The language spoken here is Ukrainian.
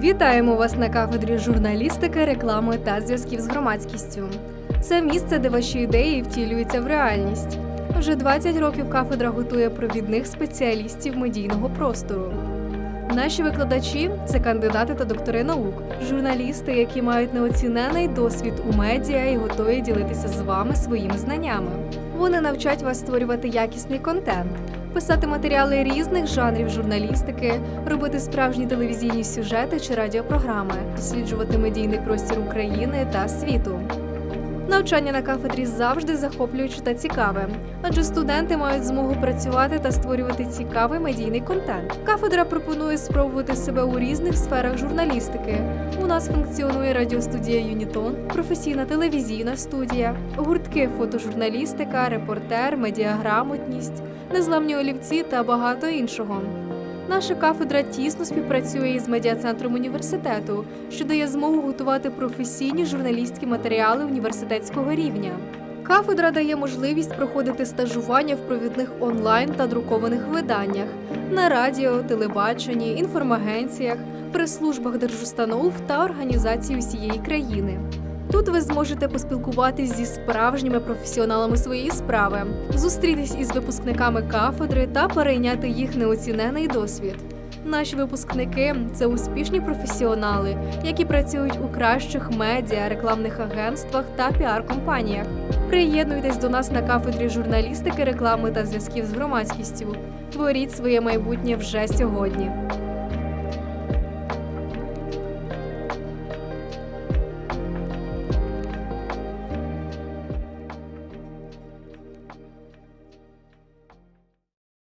Вітаємо вас на кафедрі журналістики, реклами та зв'язків з громадськістю. Це місце, де ваші ідеї втілюються в реальність. Вже 20 років кафедра готує провідних спеціалістів медійного простору. Наші викладачі це кандидати та доктори наук, журналісти, які мають неоцінений досвід у медіа і готові ділитися з вами своїми знаннями. Вони навчать вас створювати якісний контент, писати матеріали різних жанрів журналістики, робити справжні телевізійні сюжети чи радіопрограми, досліджувати медійний простір України та світу. Навчання на кафедрі завжди захоплююче та цікаве, адже студенти мають змогу працювати та створювати цікавий медійний контент. Кафедра пропонує спробувати себе у різних сферах журналістики. У нас функціонує радіостудія Юнітон, професійна телевізійна студія, гуртки фотожурналістика, репортер, медіаграмотність, незламні олівці та багато іншого. Наша кафедра тісно співпрацює із медіа-центром університету, що дає змогу готувати професійні журналістські матеріали університетського рівня. Кафедра дає можливість проходити стажування в провідних онлайн та друкованих виданнях на радіо, телебаченні, інформагенціях, прес-службах держустанов та організацій усієї країни. Тут ви зможете поспілкуватись зі справжніми професіоналами своєї справи, зустрітись із випускниками кафедри та перейняти їх неоцінений досвід. Наші випускники це успішні професіонали, які працюють у кращих медіа, рекламних агентствах та піар-компаніях. Приєднуйтесь до нас на кафедрі журналістики, реклами та зв'язків з громадськістю. Творіть своє майбутнє вже сьогодні.